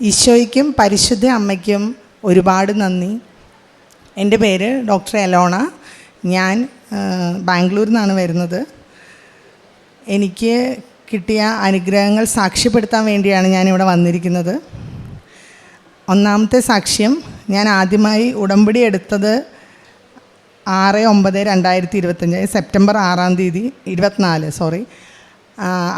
ഈശോയ്ക്കും പരിശുദ്ധ അമ്മയ്ക്കും ഒരുപാട് നന്ദി. എന്റെ പേര് ഡോക്ടർ എലോണ. ഞാൻ ബാംഗ്ലൂരിൽ നിന്നാണ് വരുന്നത്. എനിക്ക് കിട്ടിയ അനുഗ്രഹങ്ങൾ സാക്ഷ്യപ്പെടുത്താൻ വേണ്ടിയാണ് ഞാനിവിടെ വന്നിരിക്കുന്നത്. ഒന്നാമത്തെ സാക്ഷ്യം ഞാൻ ആദ്യമായി ഉടമ്പടി എടുത്തത് ആറ് ഒമ്പത് രണ്ടായിരത്തി ഇരുപത്തഞ്ച് സെപ്റ്റംബർ ആറാം തീയതി ഇരുപത്തിനാല് സോറി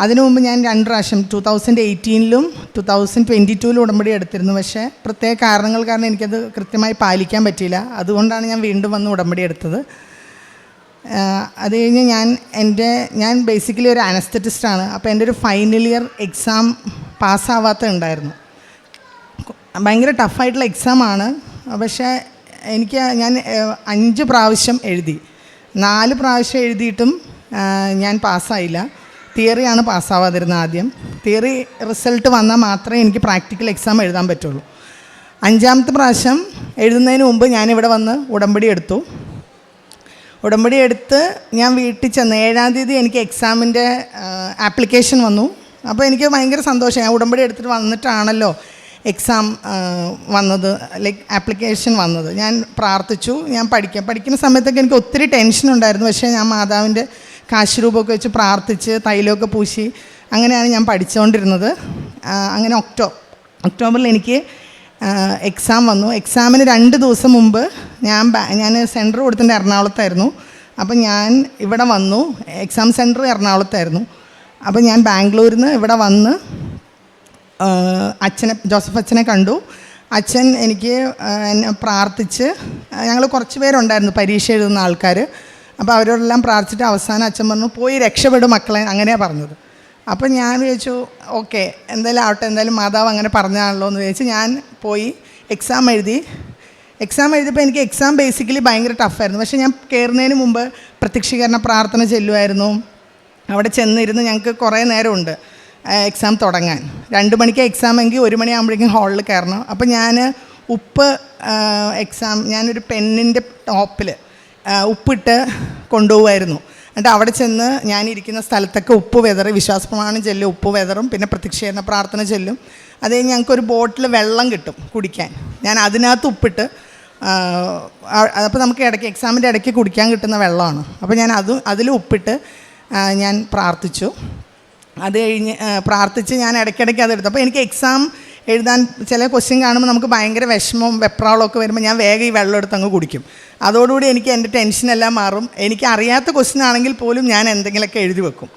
അതിനു മുമ്പ് ഞാൻ രണ്ട് പ്രാവശ്യം ടു തൗസൻഡ് എയ്റ്റീനിലും ടു തൗസൻഡ് ട്വന്റി ടൂവിലും ഉടമ്പടി എടുത്തിരുന്നു. പക്ഷേ പ്രത്യേക കാരണങ്ങൾ കാരണം എനിക്കത് കൃത്യമായി പാലിക്കാൻ പറ്റിയില്ല. അതുകൊണ്ടാണ് ഞാൻ വീണ്ടും വന്ന് ഉടമ്പടി എടുത്തത്. അത് കഴിഞ്ഞ് ഞാൻ എന്റെ ഞാൻ ബേസിക്കലി ഒരു അനസ്തറ്റിസ്റ്റാണ് അപ്പോൾ എന്റെ ഒരു ഫൈനൽ ഇയർ എക്സാം പാസ്സാവാത്ത ഉണ്ടായിരുന്നു. ഭയങ്കര ടഫായിട്ടുള്ള എക്സാമാണ് പക്ഷേ എനിക്ക് ഞാൻ അഞ്ച് പ്രാവശ്യം എഴുതി. നാല് പ്രാവശ്യം എഴുതിയിട്ടും ഞാൻ പാസ്സായില്ല. തിയറിയാണ് പാസ്സാവാതിരുന്നത് ആദ്യം. തിയറി റിസൾട്ട് വന്നാൽ മാത്രമേ എനിക്ക് പ്രാക്ടിക്കൽ എക്സാം എഴുതാൻ പറ്റുള്ളൂ. അഞ്ചാമത്തെ പ്രാവശ്യം എഴുതുന്നതിന് മുമ്പ് ഞാനിവിടെ വന്ന് ഉടമ്പടി എടുത്തു. ഉടമ്പടി എടുത്ത് ഞാൻ വീട്ടിൽ ചെന്ന് ഏഴാം തീയതി എനിക്ക് എക്സാമിന്റെ ആപ്ലിക്കേഷൻ വന്നു. അപ്പോൾ എനിക്ക് ഭയങ്കര സന്തോഷം. ഞാൻ ഉടമ്പടി എടുത്തിട്ട് വന്നിട്ടാണല്ലോ എക്സാം വന്നത് ലൈക്ക് ആപ്ലിക്കേഷൻ വന്നത്. ഞാൻ പ്രാർത്ഥിച്ചു ഞാൻ പഠിക്കാം. പഠിക്കുന്ന സമയത്തൊക്കെ എനിക്ക് ഒത്തിരി ടെൻഷൻ ഉണ്ടായിരുന്നു. പക്ഷേ ഞാൻ മാതാവിന്റെ കാശുരൂപമൊക്കെ വെച്ച് പ്രാർത്ഥിച്ച് തൈലമൊക്കെ പൂശി അങ്ങനെയാണ് ഞാൻ പഠിച്ചുകൊണ്ടിരുന്നത് അങ്ങനെ ഒക്ടോ ഒക്ടോബറിൽ എനിക്ക് എക്സാം വന്നു. എക്സാമിന് രണ്ട് ദിവസം മുമ്പ് ഞാൻ ഞാൻ സെന്റർ കൊടുത്തിട്ട് എറണാകുളത്തായിരുന്നു. അപ്പം ഞാൻ ഇവിടെ വന്നു. എക്സാം സെന്റർ എറണാകുളത്തായിരുന്നു. അപ്പം ഞാൻ ബാംഗ്ലൂരിൽ നിന്ന് ഇവിടെ വന്ന് അച്ഛനെ ജോസഫ് അച്ഛനെ കണ്ടു. അച്ഛൻ എനിക്ക് പ്രാർത്ഥിച്ച് ഞങ്ങൾ കുറച്ച് പേരുണ്ടായിരുന്നു പരീക്ഷ എഴുതുന്ന ആൾക്കാർ അപ്പോൾ അവരോടെല്ലാം പ്രാർത്ഥിച്ചിട്ട് അവസാനം അച്ഛൻ പറഞ്ഞു പോയി രക്ഷപ്പെടും മക്കളെ അങ്ങനെയാണ് പറഞ്ഞത്. അപ്പം ഞാൻ ചോദിച്ചു ഓക്കെ എന്തായാലും ആവട്ടെ എന്തായാലും മാതാവ് അങ്ങനെ പറഞ്ഞാണല്ലോ എന്ന് ചോദിച്ചു ഞാൻ പോയി എക്സാം എഴുതി. എക്സാം എഴുതിയപ്പോൾ എനിക്ക് എക്സാം ബേസിക്കലി ഭയങ്കര ടഫായിരുന്നു പക്ഷേ ഞാൻ കയറുന്നതിന് മുമ്പ് പ്രത്യക്ഷീകരണ പ്രാർത്ഥന ചെല്ലുമായിരുന്നു. അവിടെ ചെന്നിരുന്ന് ഞങ്ങൾക്ക് കുറേ നേരമുണ്ട് എക്സാം തുടങ്ങാൻ. രണ്ട് മണിക്ക് എക്സാം എങ്കിൽ ഒരു മണിയാകുമ്പോഴേക്കും ഹാളിൽ കയറണം. അപ്പോൾ ഞാൻ ഉപ്പ് എക്സാം ഞാനൊരു പെന്നിന്റെ ടോപ്പിൽ ഉപ്പിട്ട് കൊണ്ടുപോകുമായിരുന്നു എന്നിട്ട് അവിടെ ചെന്ന് ഞാനിരിക്കുന്ന സ്ഥലത്തൊക്കെ ഉപ്പ് വെതറി വിശ്വാസ പ്രമാണം ചെല്ലും ഉപ്പ് വെതറും പിന്നെ പ്രത്യക്ഷീകരണ പ്രാർത്ഥന ചെല്ലും. അത് കഴിഞ്ഞ് ഞങ്ങൾക്കൊരു ബോട്ടിൽ വെള്ളം കിട്ടും കുടിക്കാൻ. ഞാൻ അതിനകത്ത് ഉപ്പിട്ട് അപ്പോൾ നമുക്ക് ഇടയ്ക്ക് എക്സാമിന്റെ ഇടയ്ക്ക് കുടിക്കാൻ കിട്ടുന്ന വെള്ളമാണ്. അപ്പോൾ ഞാൻ അതും അതിൽ ഉപ്പിട്ട് ഞാൻ പ്രാർത്ഥിച്ചു. അത് കഴിഞ്ഞ് പ്രാർത്ഥിച്ച് ഞാൻ ഇടയ്ക്കിടയ്ക്ക് അത് എടുത്തു. അപ്പോൾ എനിക്ക് എക്സാം എഴുതാൻ ചില ക്വസ്റ്റ്യൻ കാണുമ്പോൾ നമുക്ക് ഭയങ്കര വിഷമവും വെപ്രാളമൊക്കെ വരുമ്പോൾ ഞാൻ വേഗം ഈ വെള്ളം എടുത്ത് അങ്ങ് കുടിക്കും. അതോടുകൂടി എനിക്ക് എന്റെ ടെൻഷനെല്ലാം മാറും. എനിക്ക് അറിയാത്ത ക്വസ്റ്റ്യൻ ആണെങ്കിൽ പോലും ഞാൻ എന്തെങ്കിലുമൊക്കെ എഴുതി വെക്കും.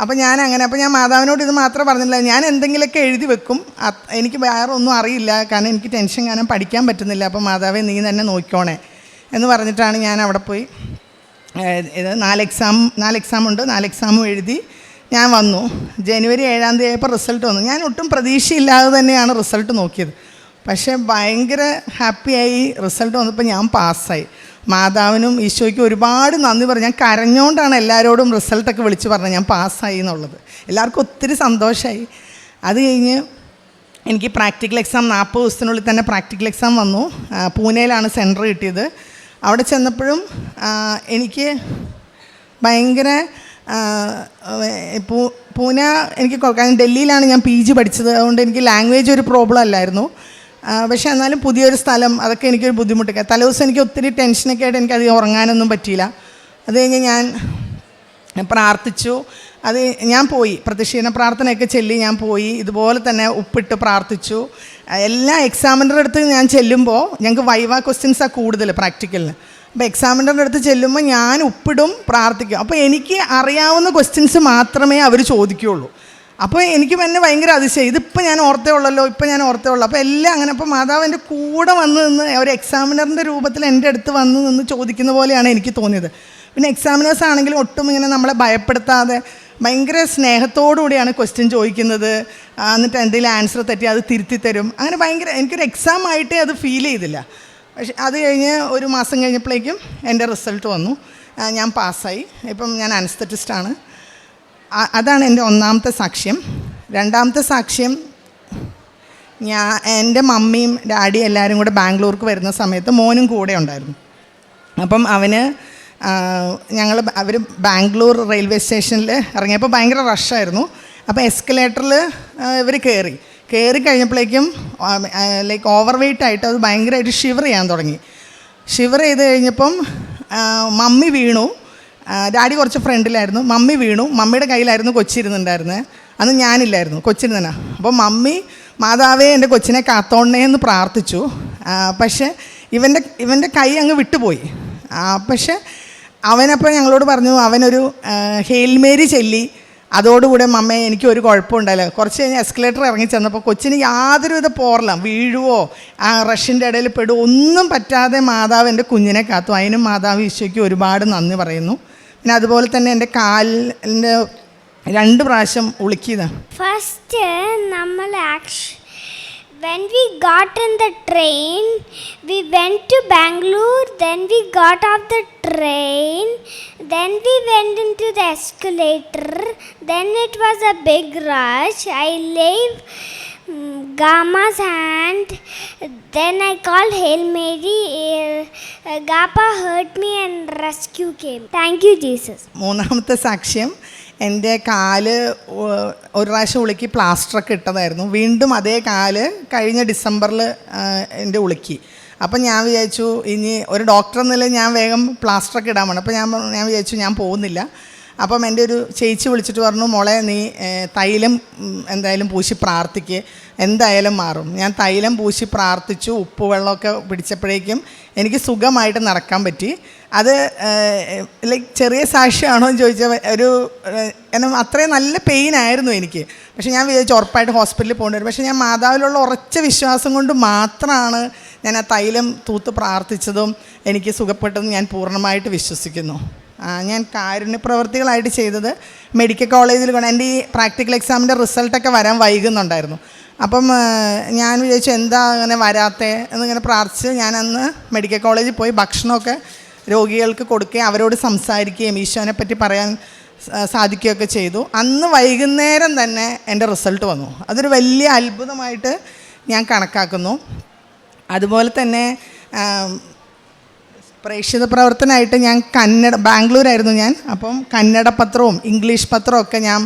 അപ്പോൾ ഞാൻ അങ്ങനെ അപ്പോൾ ഞാൻ മാതാവിനോട് ഇത് മാത്രം പറഞ്ഞില്ല. ഞാൻ എന്തെങ്കിലുമൊക്കെ എഴുതി വെക്കും. എനിക്ക് വേറെ ഒന്നും അറിയില്ല. കാരണം എനിക്ക് ടെൻഷൻ കാരണം പഠിക്കാൻ പറ്റുന്നില്ല. അപ്പോൾ മാതാവെ നീ തന്നെ നോക്കിക്കോണേ എന്ന് പറഞ്ഞിട്ടാണ് ഞാൻ അവിടെ പോയി. ഇത് നാല് എക്സാം നാല് എക്സാം ഉണ്ട്. നാല് എക്സാമും എഴുതി. ഞാൻ വന്നു. ജനുവരി ഏഴാം തീയതി ആയപ്പോൾ റിസൾട്ട് വന്നു. ഞാൻ ഒട്ടും പ്രതീക്ഷയില്ലാതെ തന്നെയാണ് റിസൾട്ട് നോക്കിയത്. പക്ഷേ ഭയങ്കര ഹാപ്പിയായി റിസൾട്ട് വന്നപ്പോൾ ഞാൻ പാസ്സായി. മാതാവിനും ഈശോയ്ക്കും ഒരുപാട് നന്ദി പറഞ്ഞു. ഞാൻ കരഞ്ഞുകൊണ്ടാണ് എല്ലാവരോടും റിസൾട്ടൊക്കെ വിളിച്ച് പറഞ്ഞത്. ഞാൻ പാസ്സായി എന്നുള്ളത്. എല്ലാവർക്കും ഒത്തിരി സന്തോഷമായി അത് കഴിഞ്ഞ് എനിക്ക് പ്രാക്ടിക്കൽ എക്സാം നാൽപ്പത് ദിവസത്തിനുള്ളിൽ തന്നെ പ്രാക്ടിക്കൽ എക്സാം വന്നു. പൂനെയിലാണ് സെന്റർ കിട്ടിയത്. അവിടെ ചെന്നപ്പോഴും എനിക്ക് ഭയങ്കര പൂന എനിക്ക് ഡൽഹിയിലാണ് ഞാൻ പി ജി പഠിച്ചത്. അതുകൊണ്ട് എനിക്ക് ലാംഗ്വേജ് ഒരു പ്രോബ്ലം അല്ലായിരുന്നു. പക്ഷേ എന്നാലും പുതിയൊരു സ്ഥലം അതൊക്കെ എനിക്കൊരു ബുദ്ധിമുട്ടൊക്കെ തലേദിവസം എനിക്ക് ഒത്തിരി ടെൻഷനൊക്കെ ആയിട്ട് എനിക്ക് ഉറങ്ങാനൊന്നും പറ്റിയില്ല. അത് കഴിഞ്ഞ് ഞാൻ പ്രാർത്ഥിച്ചു. അത് ഞാൻ പോയി. പ്രതിഷേധ പ്രാർത്ഥനയൊക്കെ ചെല്ലി ഞാൻ പോയി. ഇതുപോലെ തന്നെ ഉപ്പിട്ട് പ്രാർത്ഥിച്ചു. എല്ലാ എക്സാമിന്റെ അടുത്ത് ഞാൻ ചെല്ലുമ്പോൾ ഞങ്ങൾക്ക് വൈവ ക്വസ്റ്റ്യൻസാണ് കൂടുതൽ പ്രാക്ടിക്കലിന് അപ്പോൾ എക്സാമിന്റെ അടുത്ത് ചെല്ലുമ്പോൾ ഞാൻ ഉപ്പിടും പ്രാർത്ഥിക്കും. അപ്പോൾ എനിക്ക് അറിയാവുന്ന ക്വസ്റ്റ്യൻസ് മാത്രമേ അവർ ചോദിക്കുകയുള്ളൂ അപ്പോൾ എനിക്ക് തന്നെ ഭയങ്കര അതിശയം. ഇതിപ്പോൾ ഞാൻ ഓർത്തേ ഉള്ളല്ലോ ഇപ്പം ഞാൻ ഓർത്തേ ഉള്ളൂ അപ്പോൾ എല്ലാം അങ്ങനെ അപ്പോൾ മാതാവ് എന്റെ കൂടെ വന്ന് നിന്ന് ഒരു എക്സാമിനറിന്റെ രൂപത്തിൽ എന്റെ അടുത്ത് വന്ന് നിന്ന് ചോദിക്കുന്ന പോലെയാണ് എനിക്ക് തോന്നിയത്. പിന്നെ എക്സാമിനേഴ്സ് ആണെങ്കിലും ഒട്ടും ഇങ്ങനെ നമ്മളെ ഭയപ്പെടുത്താതെ ഭയങ്കര സ്നേഹത്തോടുകൂടിയാണ് ക്വസ്റ്റ്യൻ ചോദിക്കുന്നത്. എന്നിട്ട് എന്തെങ്കിലും ആൻസർ തെറ്റി അത് തിരുത്തി തരും അങ്ങനെ ഭയങ്കര എനിക്കൊരു എക്സാം ആയിട്ടേ അത് ഫീൽ ചെയ്തില്ല. പക്ഷെ അത് കഴിഞ്ഞ് ഒരു മാസം കഴിഞ്ഞപ്പോഴേക്കും എന്റെ റിസൾട്ട് വന്നു. ഞാൻ പാസ്സായി. ഇപ്പം ഞാൻ അനസ്തറ്റിസ്റ്റാണ്. അതാണ് എന്റെ ഒന്നാമത്തെ സാക്ഷ്യം. രണ്ടാമത്തെ സാക്ഷ്യം ഞാൻ എന്റെ മമ്മിയും ഡാഡിയും എല്ലാവരും കൂടെ ബാംഗ്ലൂർക്ക് വരുന്ന സമയത്ത് മോനും കൂടെ ഉണ്ടായിരുന്നു. അപ്പം അവന് ഞങ്ങൾ അവർ ബാംഗ്ലൂർ റെയിൽവേ സ്റ്റേഷനിൽ ഇറങ്ങിയപ്പോൾ ഭയങ്കര റഷായിരുന്നു അപ്പോൾ എസ്കലേറ്ററിൽ ഇവർ കയറി കയറി കഴിഞ്ഞപ്പോഴേക്കും ലൈക്ക് ഓവർ വെയിറ്റ് ആയിട്ട് അത് ഭയങ്കരമായിട്ട് ഷിവർ ചെയ്യാൻ തുടങ്ങി. ഷിവർ ചെയ്ത് കഴിഞ്ഞപ്പം മമ്മി വീണു. ഡാഡി കുറച്ച് ഫ്രണ്ടിലായിരുന്നു. മമ്മി വീണു. മമ്മിയുടെ കയ്യിലായിരുന്നു കൊച്ചിരുന്നുണ്ടായിരുന്നത് അന്ന് ഞാനില്ലായിരുന്നു. കൊച്ചിരുന്നനാ. അപ്പോൾ മമ്മി മാതാവേ എന്റെ കൊച്ചിനെ കാത്തോണേ എന്ന് പ്രാർത്ഥിച്ചു. പക്ഷേ ഇവന്റെ ഇവന്റെ കൈ അങ്ങ് വിട്ടുപോയി. പക്ഷേ അവനപ്പോൾ ഞങ്ങളോട് പറഞ്ഞു അവനൊരു ഹെയിൽമേരി ചെല്ലി. അതോടുകൂടെ മമ്മയെ എനിക്ക് ഒരു കുഴപ്പമുണ്ടല്ലോ കുറച്ച് കഴിഞ്ഞ് എസ്കലേറ്റർ ഇറങ്ങി ചെന്നപ്പോൾ കൊച്ചിന് യാതൊരുവിധ പോറല. വീഴുവോ ആ റഷ്യന്റെ ഇടയിൽ പെടുവോ ഒന്നും പറ്റാതെ മാതാവ് എന്റെ കുഞ്ഞിനെ കാത്തു. അതിനും മാതാവ് ഈശോയ്ക്ക് ഒരുപാട് നന്ദി പറയുന്നു. പിന്നെ അതുപോലെ തന്നെ എന്റെ കാലിന്റെ രണ്ട് പ്രാവശ്യം ഉളുക്കിയതാണ് ഫസ്റ്റ് നമ്മൾ action when we got in the train we went to bangalore then we got off the train. Then we went into the escalator then it was a big rush i mm, Gama's hand. Then I called Hail Mary. Uh, Gapa hurt me and rescue came. Thank you, Jesus. മൂന്നാമത്തെ സാക്ഷ്യം എന്റെ കാൽ ഒരു പ്രാവശ്യം ഉളുക്കി പ്ലാസ്റ്ററൊക്കെ ഇട്ടതായിരുന്നു വീണ്ടും അതേ കാൽ കഴിഞ്ഞ ഡിസംബറിൽ എന്റെ ഉളുക്കി അപ്പം ഞാൻ വിചാരിച്ചു ഇനി ഒരു ഡോക്ടർ എന്നുള്ള ഞാൻ വേഗം പ്ലാസ്റ്ററൊക്കെ ഇടാൻ വേണം അപ്പം ഞാൻ ഞാൻ വിചാരിച്ചു ഞാൻ പോകുന്നില്ല. അപ്പം എന്റെ ഒരു ചേച്ചി വിളിച്ചിട്ട് പറഞ്ഞു മോളെ നീ തൈലം എന്തായാലും പൂശി പ്രാർത്ഥിക്ക്. എന്തായാലും മാറും. ഞാൻ തൈലം പൂശി പ്രാർത്ഥിച്ചു ഉപ്പ് വെള്ളമൊക്കെ പിടിച്ചപ്പോഴേക്കും എനിക്ക് സുഖമായിട്ട് നടക്കാൻ പറ്റി. അത് ലൈക്ക് ചെറിയ സാക്ഷിയാണോ എന്ന് ചോദിച്ചാൽ ഒരു ഏഹ്, അത്രയും നല്ല പെയിൻ ആയിരുന്നു എനിക്ക്. പക്ഷേ ഞാൻ വിചാരിച്ചു ഉറപ്പായിട്ട് ഹോസ്പിറ്റലിൽ പോകേണ്ടി വരും. പക്ഷേ ഞാൻ മാതാവിലുള്ള ഉറച്ച വിശ്വാസം കൊണ്ട് മാത്രമാണ് ഞാൻ ആ തൈലം തൂത്ത് പ്രാർത്ഥിച്ചതും എനിക്ക് സുഖപ്പെട്ടതും ഞാൻ പൂർണമായിട്ട് വിശ്വസിക്കുന്നു. ഞാൻ കാരുണ്യ പ്രവർത്തികളായിട്ട് ചെയ്തത് മെഡിക്കൽ കോളേജിൽ കൊണ്ട് എന്റെ ഈ പ്രാക്ടിക്കൽ എക്സാമിന്റെ റിസൾട്ടൊക്കെ വരാൻ വൈകുന്നുണ്ടായിരുന്നു. അപ്പം ഞാൻ വിചാരിച്ചു എന്താ അങ്ങനെ വരാത്തേ എന്നിങ്ങനെ പ്രാർത്ഥിച്ച് ഞാൻ അന്ന് മെഡിക്കൽ കോളേജിൽ പോയി ഭക്ഷണമൊക്കെ രോഗികൾക്ക് കൊടുക്കുകയും അവരോട് സംസാരിക്കുകയും ഈശോനെ പറ്റി പറയാൻ സാധിക്കുകയൊക്കെ ചെയ്തു. അന്ന് വൈകുന്നേരം തന്നെ എന്റെ റിസൾട്ട് വന്നു. അതൊരു വലിയ അത്ഭുതമായിട്ട് ഞാൻ കണക്കാക്കുന്നു. അതുപോലെ തന്നെ പ്രേക്ഷിത പ്രവർത്തനമായിട്ട് ഞാൻ കന്നഡ ബാംഗ്ലൂരായിരുന്നു ഞാൻ. അപ്പം കന്നഡ പത്രവും ഇംഗ്ലീഷ് പത്രവും ഒക്കെ ഞാൻ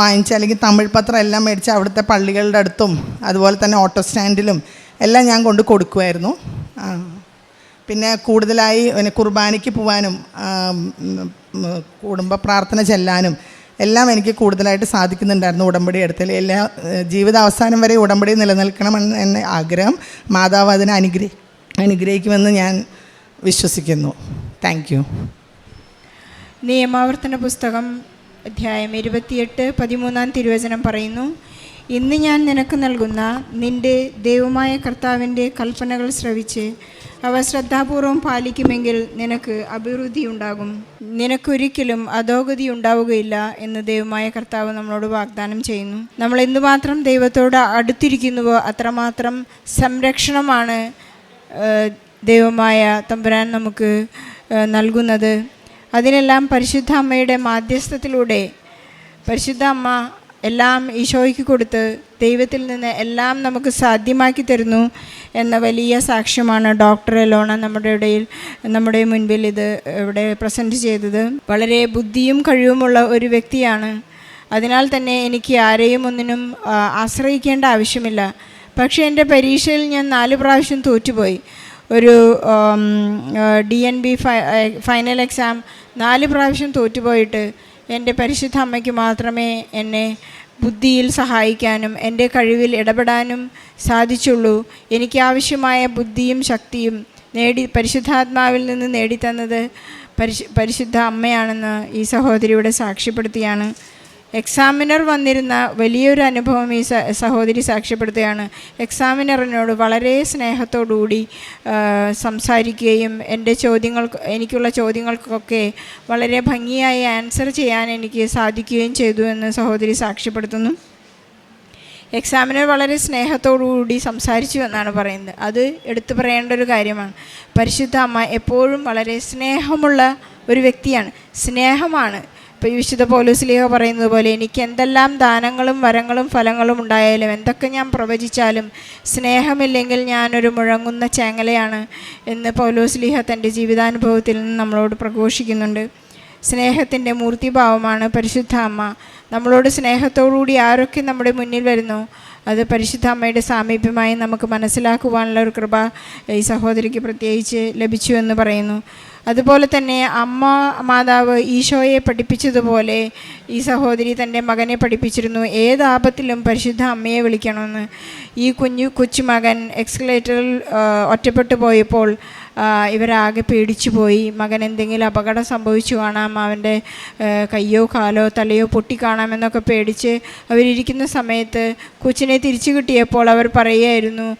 വാങ്ങിച്ച് അല്ലെങ്കിൽ തമിഴ് പത്രം എല്ലാം മേടിച്ച് അവിടുത്തെ പള്ളികളുടെ അടുത്തും അതുപോലെ തന്നെ ഓട്ടോ സ്റ്റാൻഡിലും എല്ലാം ഞാൻ കൊണ്ട് കൊടുക്കുമായിരുന്നു. പിന്നെ കൂടുതലായി കുർബാനയ്ക്ക് ഉം, കുടുംബ പ്രാർത്ഥന ചെല്ലാനും എല്ലാം എനിക്ക് കൂടുതലായിട്ട് സാധിക്കുന്നുണ്ടായിരുന്നു ഉടമ്പടി എടുത്തൽ എല്ലാ ജീവിത ജീവിതാവസാനം വരെ ഉടമ്പടി നിലനിൽക്കണമെന്ന് എന്നെ ആഗ്രഹം മാതാവ് അതിനെ അനുഗ്രഹി അനുഗ്രഹിക്കുമെന്ന് ഞാൻ വിശ്വസിക്കുന്നു. താങ്ക് യു നിയമാവർത്തന പുസ്തകം അധ്യായം ഇരുപത്തിയെട്ട് പതിമൂന്നാം തിരുവചനം പറയുന്നു ഇന്ന് ഞാൻ നിനക്ക് നൽകുന്ന നിന്റെ ദൈവമായ കർത്താവിന്റെ കൽപ്പനകൾ ശ്രവിച്ച് അവ ശ്രദ്ധാപൂർവം പാലിക്കുമെങ്കിൽ നിനക്ക് അഭിവൃദ്ധി ഉണ്ടാകും. നിനക്കൊരിക്കലും അധോഗതി ഉണ്ടാവുകയില്ല എന്ന് ദൈവമായ കർത്താവ് നമ്മളോട് വാഗ്ദാനം ചെയ്യുന്നു. നമ്മൾ എന്തുമാത്രം ദൈവത്തോട് അടുത്തിരിക്കുന്നുവോ അത്രമാത്രം സംരക്ഷണമാണ് ദൈവമായ തമ്പുരാൻ നമുക്ക് നൽകുന്നത്. അതിനെല്ലാം പരിശുദ്ധ അമ്മയുടെ മാധ്യസ്ഥത്തിലൂടെ പരിശുദ്ധ അമ്മ എല്ലാം ഈശോയ്ക്ക് കൊടുത്ത് ദൈവത്തിൽ നിന്ന് എല്ലാം നമുക്ക് സാധ്യമാക്കി തരുന്നു എന്ന വലിയ സാക്ഷ്യമാണ് ഡോക്ടർ എലോണ നമ്മുടെ ഇടയിൽ നമ്മുടെ മുൻപിൽ ഇത് ഇവിടെ പ്രസന്റ് ചെയ്തത്. വളരെ ബുദ്ധിയും കഴിവുമുള്ള ഒരു വ്യക്തിയാണ്. അതിനാൽ തന്നെ എനിക്ക് ആരെയും ഒന്നിനും ആശ്രയിക്കേണ്ട ആവശ്യമില്ല. പക്ഷേ എന്റെ പരീക്ഷയിൽ ഞാൻ നാല് പ്രാവശ്യം തോറ്റുപോയി. ഒരു D N B final exam നാല് പ്രാവശ്യം തോറ്റുപോയിട്ട് എന്റെ പരിശുദ്ധ അമ്മയ്ക്ക് മാത്രമേ എന്നെ ബുദ്ധിയിൽ സഹായിക്കാനും എന്റെ കഴിവിൽ ഇടപെടാനും സാധിച്ചുള്ളൂ. എനിക്ക് ആവശ്യമായ ബുദ്ധിയും ശക്തിയും നേടി പരിശുദ്ധാത്മാവിൽ നിന്ന് നേടിത്തന്നത് പരിശു പരിശുദ്ധ അമ്മയാണെന്ന് ഈ സഹോദരിയുടെ സാക്ഷ്യപ്പെടുത്തിയാണ്. എക്സാമിനർ വന്നിരുന്ന വലിയൊരു അനുഭവം ഈ സഹോദരി സാക്ഷ്യപ്പെടുത്തുകയാണ്. എക്സാമിനറിനോട് വളരെ സ്നേഹത്തോടുകൂടി സംസാരിക്കുകയും എന്റെ ചോദ്യങ്ങൾ എനിക്കുള്ള ചോദ്യങ്ങൾക്കൊക്കെ വളരെ ഭംഗിയായി ആൻസർ ചെയ്യാൻ എനിക്ക് സാധിക്കുകയും ചെയ്തു എന്ന് സഹോദരി സാക്ഷ്യപ്പെടുത്തുന്നു. എക്സാമിനർ വളരെ സ്നേഹത്തോടുകൂടി സംസാരിച്ചു എന്നാണ് പറയുന്നത്. അത് എടുത്തു പറയേണ്ട ഒരു കാര്യമാണ്. പരിശുദ്ധ അമ്മ എപ്പോഴും വളരെ സ്നേഹമുള്ള ഒരു വ്യക്തിയാണ്. സ്നേഹമാണ്. ഇപ്പോൾ വിശുദ്ധ പോലീസ്ലിഹ പറയുന്നത് പോലെ എനിക്ക് എന്തെല്ലാം ദാനങ്ങളും വരങ്ങളും ഫലങ്ങളും ഉണ്ടായാലും എന്തൊക്കെ ഞാൻ പ്രവചിച്ചാലും സ്നേഹമില്ലെങ്കിൽ ഞാനൊരു മുഴങ്ങുന്ന ചേങ്ങലയാണ് എന്ന് പൗലോസ്ലിഹ തന്റെ ജീവിതാനുഭവത്തിൽ നിന്ന് നമ്മളോട് പ്രഘോഷിക്കുന്നുണ്ട്. സ്നേഹത്തിന്റെ മൂർത്തിഭാവമാണ് പരിശുദ്ധ അമ്മ. നമ്മളോട് സ്നേഹത്തോടുകൂടി ആരൊക്കെ നമ്മുടെ മുന്നിൽ വരുന്നു അത് പരിശുദ്ധ അമ്മയുടെ സാമീപ്യമായി നമുക്ക് മനസ്സിലാക്കുവാനുള്ള ഒരു കൃപ ഈ സഹോദരിക്ക് പ്രത്യേകിച്ച് ലഭിച്ചു എന്ന് പറയുന്നു. അതുപോലെ തന്നെ അമ്മ മാതാവ് ഈശോയെ പഠിപ്പിച്ചതുപോലെ ഈ സഹോദരി തന്റെ മകനെ പഠിപ്പിച്ചിരുന്നു. ഏത് ആപത്തിലും പരിശുദ്ധ അമ്മയെ വിളിക്കണമെന്ന്. ഈ കുഞ്ഞു കൊച്ചുമകൻ എക്സ്കലേറ്ററിൽ ഒറ്റപ്പെട്ടു പോയപ്പോൾ ഇവരാകെ പേടിച്ചു പോയി മകൻ എന്തെങ്കിലും അപകടം സംഭവിച്ചു കാണാം. അവന്റെ കയ്യോ കാലോ തലയോ പൊട്ടിക്കാണാമെന്നൊക്കെ പേടിച്ച് അവരിയ്ക്കുന്ന സമയത്ത് കൊച്ചിനെ തിരിച്ചു കിട്ടിയപ്പോൾ അവർ പറയുമായിരുന്നു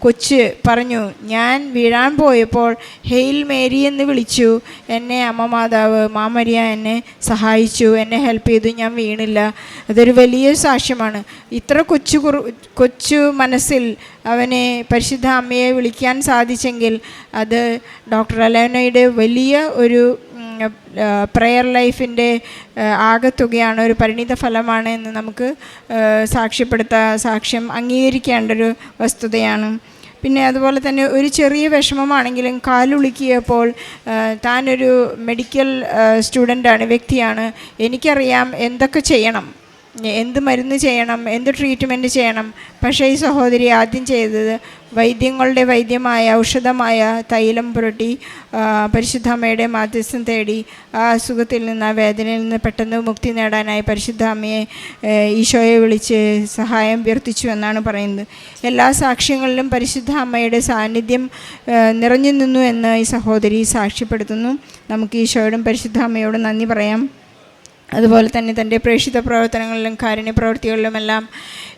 കൊച്ച് പറഞ്ഞു ഞാൻ വീഴാൻ പോയപ്പോൾ ഹെയിൽ മേരി എന്ന് വിളിച്ചു. എന്നെ അമ്മ മാതാവ് മാമരിയ എന്നെ സഹായിച്ചു. എന്നെ ഹെൽപ്പ് ചെയ്തു. ഞാൻ വീണില്ല. അതൊരു വലിയ സാക്ഷ്യമാണ്. ഇത്ര കൊച്ചു കുറു കൊച്ചു മനസ്സിൽ അവനെ പരിശുദ്ധ അമ്മയെ വിളിക്കാൻ സാധിച്ചെങ്കിൽ അത് ഡോക്ടർ അലേനയുടെ വലിയ ഒരു പ്രെയർ ലൈഫിന്റെ ആകത്തുകയാണ് ഒരു പരിണിത ഫലമാണ് എന്ന് നമുക്ക് സാക്ഷ്യപ്പെടുത്ത സാക്ഷ്യം അംഗീകരിക്കേണ്ട ഒരു വസ്തുതയാണ്. പിന്നെ അതുപോലെ തന്നെ ഒരു ചെറിയ വിഷമമാണെങ്കിലും കാലുളുക്കിയപ്പോൾ താനൊരു മെഡിക്കൽ സ്റ്റുഡന്റാണ് വ്യക്തിയാണ്. എനിക്കറിയാം എന്തൊക്കെ ചെയ്യണം. എന്ത് മരുന്ന് ചെയ്യണം എന്ത് ട്രീറ്റ്മെന്റ് ചെയ്യണം? പക്ഷേ ഈ സഹോദരി ആദ്യം ചെയ്തത് വൈദ്യങ്ങളുടെ വൈദ്യമായ ഔഷധമായ തൈലം പുരട്ടി പരിശുദ്ധാമ്മയുടെ മാധ്യസ്ഥം തേടി ആ അസുഖത്തിൽ നിന്ന് ആ വേദനയിൽ നിന്ന് പെട്ടെന്ന് മുക്തി നേടാനായി പരിശുദ്ധ അമ്മയെ ഈശോയെ വിളിച്ച് സഹായം അഭ്യർത്ഥിച്ചു എന്നാണ് പറയുന്നത്. എല്ലാ സാക്ഷ്യങ്ങളിലും പരിശുദ്ധ അമ്മയുടെ സാന്നിധ്യം നിറഞ്ഞു നിന്നു എന്ന് ഈ സഹോദരി സാക്ഷ്യപ്പെടുത്തുന്നു. നമുക്ക് ഈശോയോടും പരിശുദ്ധ അമ്മയോടും നന്ദി പറയാം. അതുപോലെ തന്നെ തന്റെ പ്രേക്ഷിത പ്രവർത്തനങ്ങളിലും കാരുണ്യ പ്രവൃത്തികളിലുമെല്ലാം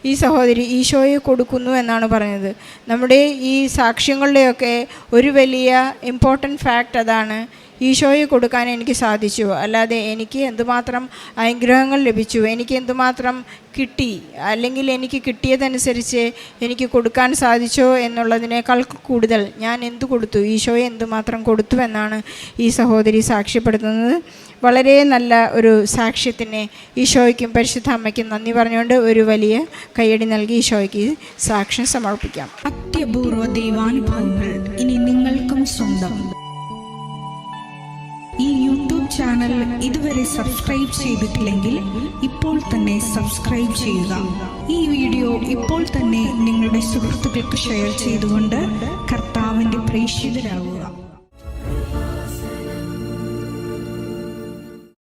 ഈ സഹോദരി ഈശോയെ കൊടുക്കുന്നു എന്നാണ് പറഞ്ഞത്. നമ്മുടെ ഈ സാക്ഷ്യങ്ങളുടെയൊക്കെ ഒരു വലിയ ഇമ്പോർട്ടന്റ് ഫാക്റ്റ് അതാണ് ഈശോയെ കൊടുക്കാൻ എനിക്ക് സാധിച്ചു. അല്ലാതെ എനിക്ക് എന്തുമാത്രം അനുഗ്രഹങ്ങൾ ലഭിച്ചു എനിക്ക് എന്തുമാത്രം കിട്ടി അല്ലെങ്കിൽ എനിക്ക് കിട്ടിയതനുസരിച്ച് എനിക്ക് കൊടുക്കാൻ സാധിച്ചോ എന്നുള്ളതിനേക്കാൾ കൂടുതൽ ഞാൻ എന്തു കൊടുത്തു? ഈശോയെ എന്തുമാത്രം കൊടുത്തു എന്നാണ് ഈ സഹോദരി സാക്ഷ്യപ്പെടുത്തുന്നത്. വളരെ നല്ല ഒരു സാക്ഷ്യത്തിന് ഈശോയ്ക്കും പരിശുദ്ധ അമ്മയ്ക്കും നന്ദി പറഞ്ഞുകൊണ്ട് ഒരു വലിയ കൈയടി നൽകി ഈശോയ്ക്ക് സാക്ഷ്യം സമർപ്പിക്കാം. അത്യപൂർവ ദൈവാനുഭവങ്ങൾ ഇനി നിങ്ങൾക്കും സ്വന്തം. ഈ യൂട്യൂബ് ചാനൽ ഇതുവരെ സബ്സ്ക്രൈബ് ചെയ്തിട്ടില്ലെങ്കിൽ ഇപ്പോൾ തന്നെ സബ്സ്ക്രൈബ് ചെയ്യുക. ഈ വീഡിയോ ഇപ്പോൾ തന്നെ നിങ്ങളുടെ സുഹൃത്തുക്കൾക്ക് ഷെയർ ചെയ്തുകൊണ്ട് കർത്താവിന്റെ പ്രേക്ഷിതരാകുക